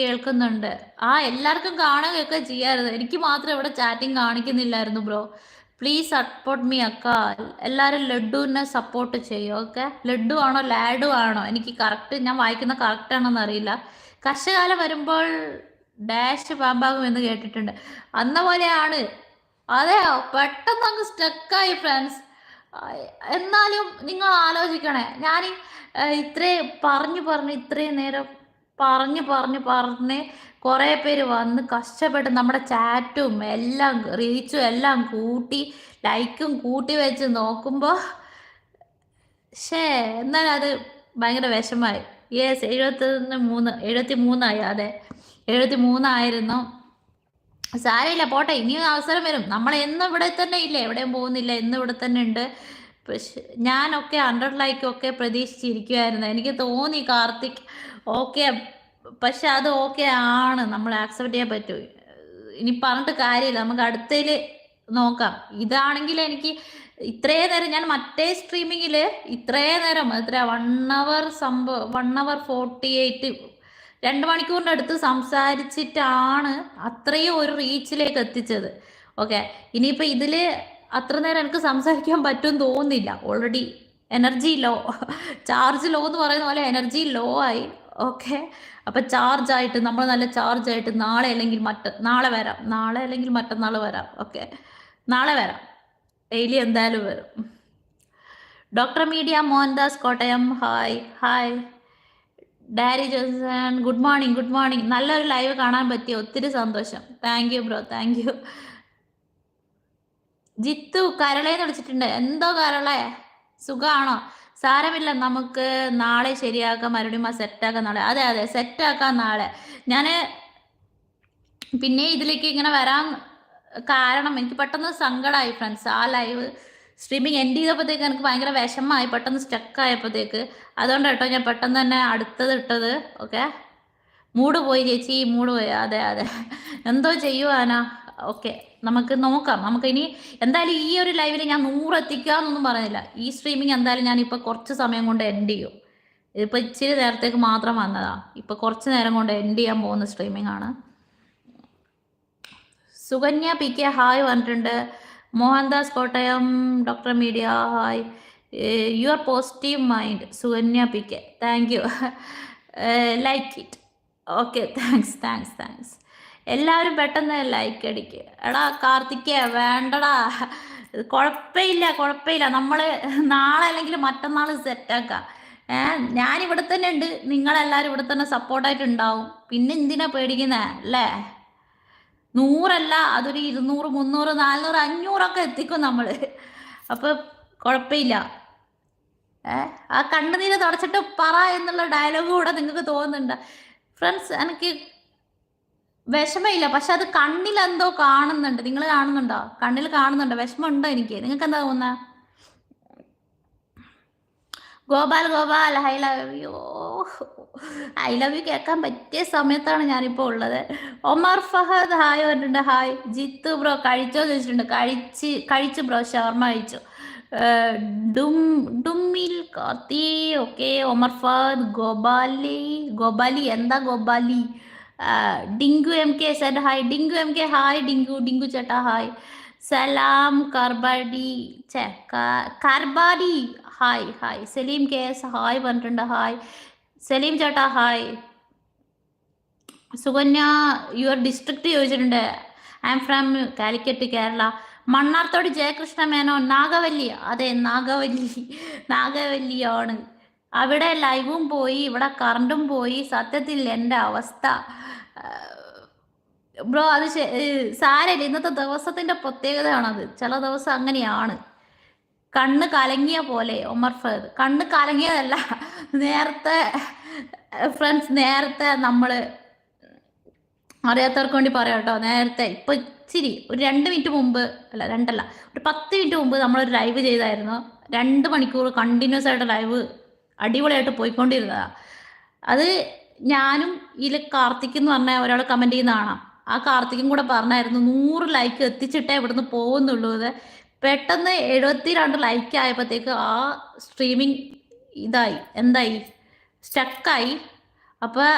കേൾക്കുന്നുണ്ട്. ആ എല്ലാവർക്കും കാണുകയൊക്കെ ചെയ്യാറുണ്ട് എനിക്ക് മാത്രം ഇവിടെ ചാറ്റിംഗ് കാണിക്കുന്നില്ലായിരുന്നു ബ്രോ പ്ലീസ് സപ്പോർട്ട് മീ അക്ക. എല്ലാവരും ലഡുവിനെ സപ്പോർട്ട് ചെയ്യും ഓക്കെ ലഡു ആണോ ലാഡു ആണോ? എനിക്ക് കറക്റ്റ് ഞാൻ വായിക്കുന്ന കറക്റ്റ് ആണോന്ന് അറിയില്ല. കർഷകാലം വരുമ്പോൾ ഡാഷ് പാമ്പാകും എന്ന് കേട്ടിട്ടുണ്ട്. അന്ന പോലെയാണ്. അതെയോ? പെട്ടെന്ന് അങ്ങ് സ്റ്റക്കായി ഫ്രണ്ട്സ് എന്നാലും നിങ്ങൾ ആലോചിക്കണേ. ഞാൻ ഇത്രയും പറഞ്ഞു പറഞ്ഞു ഇത്രയും നേരം പറഞ്ഞ് പറഞ്ഞ് പറഞ്ഞ് കുറേ പേര് വന്ന് കഷ്ടപ്പെട്ട് നമ്മുടെ ചാറ്റും എല്ലാം റീച്ചും എല്ലാം കൂട്ടി ലൈക്കും കൂട്ടി വെച്ച് നോക്കുമ്പോൾ ഷേ എന്നാൽ അത് ഭയങ്കര വിഷമായി. യെസ് എഴുപത്തി മൂന്ന് എഴുപത്തി മൂന്നായി അതെ. എഴുപത്തി മൂന്നായിരുന്നു സാരമില്ല പോട്ടെ ഇനിയും അവസരം വരും. നമ്മൾ എന്നും ഇവിടെ തന്നെ ഇല്ല? എവിടെയും പോകുന്നില്ല എന്നും ഇവിടെ തന്നെ ഉണ്ട്. പക്ഷെ ഞാനൊക്കെ ഹൺഡ്രഡ് ലൈക്കൊക്കെ പ്രതീക്ഷിച്ചിരിക്കുമായിരുന്നു എനിക്ക് തോന്നി കാർത്തിക് ഓക്കെ പക്ഷെ അത് ഓക്കെ ആണ്. നമ്മൾ ആക്സെപ്റ്റ് ചെയ്യാൻ പറ്റൂ. ഇനി പറഞ്ഞിട്ട് കാര്യമില്ല. നമുക്ക് അടുത്തതിൽ നോക്കാം. ഇതാണെങ്കിൽ എനിക്ക് ഇത്രേ നേരം ഞാൻ മറ്റേ സ്ട്രീമിങ്ങിൽ ഇത്രേ നേരം എത്ര വൺ അവർ സംഭവം വൺ അവർ ഫോർട്ടി എയ്റ്റ് രണ്ട് മണിക്കൂറിന്റെ അടുത്ത് സംസാരിച്ചിട്ടാണ് അത്രയും ഒരു റീച്ചിലേക്ക് എത്തിച്ചത്. ഓക്കെ ഇനിയിപ്പോൾ ഇതിൽ അത്ര നേരം എനിക്ക് സംസാരിക്കാൻ പറ്റുമെന്ന് തോന്നുന്നില്ല. Already energy low charge low എന്ന് പറയുന്ന പോലെ എനർജി ലോ ആയി. ഓക്കെ അപ്പം ചാർജ് ആയിട്ട് നമ്മൾ നല്ല ചാർജ് ആയിട്ട് നാളെ അല്ലെങ്കിൽ മറ്റ നാളെ വരാം. നാളെ അല്ലെങ്കിൽ മറ്റന്നാൾ വരാം. ഓക്കെ നാളെ വരാം. ഡെയിലി എന്തായാലും വരും. Doctor media Mohandas Kottayam hi hi ഡാരി ജോസൻ ഗുഡ് മോർണിംഗ് ഗുഡ് മോർണിംഗ് നല്ലൊരു ലൈവ് കാണാൻ പറ്റിയ ഒത്തിരി സന്തോഷം. Thank you bro thank you Jithu കരളേന്ന് വിളിച്ചിട്ടുണ്ട്. എന്തോ കരളെ? സുഖാണോ? സാരമില്ല. നമുക്ക് നാളെ ശരിയാക്കാം. മറുപടിമ സെറ്റാക്കാം നാളെ. അതെ അതെ. സെറ്റാക്കാം നാളെ. ഞാൻ പിന്നെ ഇതിലേക്ക് ഇങ്ങനെ വരാൻ കാരണം എനിക്ക് പെട്ടെന്ന് സങ്കടമായി ഫ്രണ്ട്സ് ആ ലൈവ് സ്ട്രീമിങ് എൻഡ് ചെയ്തപ്പോഴത്തേക്ക് എനിക്ക് ഭയങ്കര വിഷമമായി. പെട്ടെന്ന് സ്റ്റക്ക് ആയപ്പോഴത്തേക്ക്. അതുകൊണ്ട് കേട്ടോ ഞാൻ പെട്ടെന്ന് തന്നെ അടുത്തത് ഇട്ടത്. ഓക്കെ മൂഡ് പോയി ചേച്ചി. മൂഡ് പോയി. അതെ അതെ. എന്തോ ചെയ്യുവാനാ ഓക്കെ നമുക്ക് നോക്കാം. നമുക്ക് ഇനി എന്തായാലും ഈ ഒരു ലൈവിൽ ഞാൻ നൂറ് എത്തിക്കാന്നൊന്നും പറയുന്നില്ല. ഈ സ്ട്രീമിങ് എന്തായാലും ഞാൻ ഇപ്പൊ കുറച്ച് സമയം കൊണ്ട് എൻഡ് ചെയ്യും. ഇതിപ്പോ ഇച്ചിരി നേരത്തേക്ക് മാത്രം വന്നതാ. ഇപ്പൊ കുറച്ച് നേരം കൊണ്ട് എൻഡ് ചെയ്യാൻ പോകുന്ന സ്ട്രീമിംഗ് ആണ്. സുകന്യ പി കെ ഹായ് പറഞ്ഞിട്ടുണ്ട്. Mohandas Kottayam doctor media hi. You are positive mind Sukanya P K. Thank you like it okay thanks thanks thanks എല്ലാവരും പെട്ടെന്ന് ലൈക്ക് അടിക്കുക എടാ കാർത്തിക്ക വേണ്ടടാ. കുഴപ്പമില്ല കുഴപ്പമില്ല നമ്മൾ നാളെ അല്ലെങ്കിൽ മറ്റന്നാൾ സെറ്റാക്കാം ഞാൻ ഇവിടെ തന്നെ ഉണ്ട്. നിങ്ങളെല്ലാവരും ഇവിടെ തന്നെ സപ്പോർട്ടായിട്ട് ഉണ്ടാവും. പിന്നെ എന്തിനാ പേടിക്കുന്നേ അല്ലേ? നൂറല്ല അതൊരു ഇരുന്നൂറ് മുന്നൂറ് നാനൂറ് അഞ്ഞൂറൊക്കെ എത്തിക്കും നമ്മൾ അപ്പോൾ കുഴപ്പമില്ല ഏ ആ കണ്ണുനീര് തുടച്ചിട്ട് പറ എന്നുള്ള ഡയലോഗ് കൂടെ നിങ്ങൾക്ക് തോന്നുന്നുണ്ട്? ഫ്രണ്ട്സ് എനിക്ക് വിഷമമില്ല പക്ഷെ അത് കണ്ണിൽ എന്തോ കാണുന്നുണ്ട്. നിങ്ങൾ കാണുന്നുണ്ടോ? കണ്ണിൽ കാണുന്നുണ്ടോ? വിഷമമുണ്ടോ എനിക്ക്? നിങ്ങൾക്ക് എന്താ തോന്നുന്ന? Gopal Gopal I love you I love you കേൾക്കാൻ പറ്റിയ സമയത്താണ് ഞാനിപ്പോൾ ഉള്ളത്. ഒമർ ഫഹദ് ഹായ് പറഞ്ഞിട്ടുണ്ട്. ഹായ് ജിത്തു ബ്രോ കഴിച്ചോ ചോദിച്ചിട്ടുണ്ട്. കഴിച്ച് കഴിച്ചു ബ്രോ ഷവർമ കഴിച്ചു. ഓക്കെ ഒമർ ഫഹദ് ഗോപാലി ഗോപാലി എന്താ Gopali? Dinku M K Z hi Dinku M K hi Dinku. Dinku ചേട്ടാ ഹായ് സലാം കർബാഡി കാർബാഡി hi hi Saleem K S hi പറഞ്ഞിട്ടുണ്ട് ഹായ് സലീം ചേട്ടാ ഹായ് സുകന്യ യുവർ ഡിസ്ട്രിക്ട് ചോദിച്ചിട്ടുണ്ട്. I am from Calicut Kerala Mannarthodu Jayakrishna Menon Nagavalli. അതെ നാഗവല്ലി. നാഗവല്ലിയാണ്. അവിടെ ലൈവും പോയി ഇവിടെ കറണ്ടും പോയി. സത്യത്തിൽ എന്റെ അവസ്ഥ ബ്രോ അത് സാരമില്ല ഇന്നത്തെ ദിവസത്തിന്റെ പ്രത്യേകതയാണത്. ചില ദിവസം അങ്ങനെയാണ്. കണ്ണ് കലങ്ങിയ പോലെ ഒമർ ഫഹദ്. കണ്ണ് കലങ്ങിയതല്ല. നേരത്തെ ഫ്രണ്ട്സ് നേരത്തെ നമ്മൾ അറിയാത്തവർക്ക് വേണ്ടി പറയാം കേട്ടോ. നേരത്തെ ഇപ്പൊ ഇച്ചിരി ഒരു രണ്ട് മിനിറ്റ് മുമ്പ് അല്ല രണ്ടല്ല ഒരു പത്ത് മിനിറ്റ് മുമ്പ് നമ്മളൊരു ലൈവ് ചെയ്തായിരുന്നു. രണ്ട് മണിക്കൂർ കണ്ടിന്യൂസ് ആയിട്ട് ലൈവ് അടിപൊളിയായിട്ട് പോയിക്കൊണ്ടിരുന്നതാ. അത് ഞാനും ഇതിൽ കാർത്തിക് എന്ന് പറഞ്ഞ ഒരാൾ കമന്റ് ചെയ്യുന്ന കാണാം. ആ കാർത്തിക്കും കൂടെ പറഞ്ഞായിരുന്നു നൂറ് ലൈക്ക് എത്തിച്ചിട്ടേ ഇവിടുന്ന് പോകുന്നുള്ളൂ പെട്ടെന്ന് എഴുപത്തി രണ്ട് ലൈക്ക് ആയപ്പോഴത്തേക്ക് ആ സ്ട്രീമിങ് ഇതായി എന്തായി? സ്റ്റക്കായി അപ്പോൾ